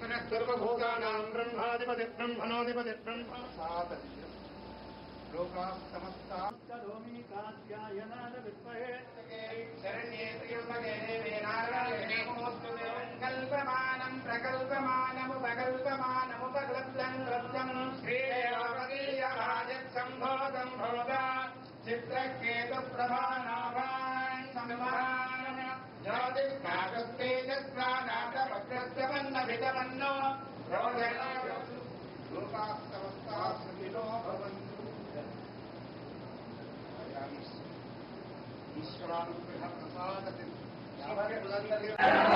సర్వభూతానాం బ్రహ్మాధిపతి బ్రహ్మణోధిపతి బ్రహ్మ. లోకాः సమస్తా కరోమి కాత్యాయనాన విద్మహే కల్పమానం ప్రకల్పమానముపకల్పమానముపకల్ప్యం కల్ప్యం శ్రీదేవీయరాజత్సంభోగం భోగా చిత్రకేతు ప్రభానాభాన్ సంవహాన జ్యోతిష్కాగస్తేజస్వానాథవక్రస్తవన్న لوکتا ہے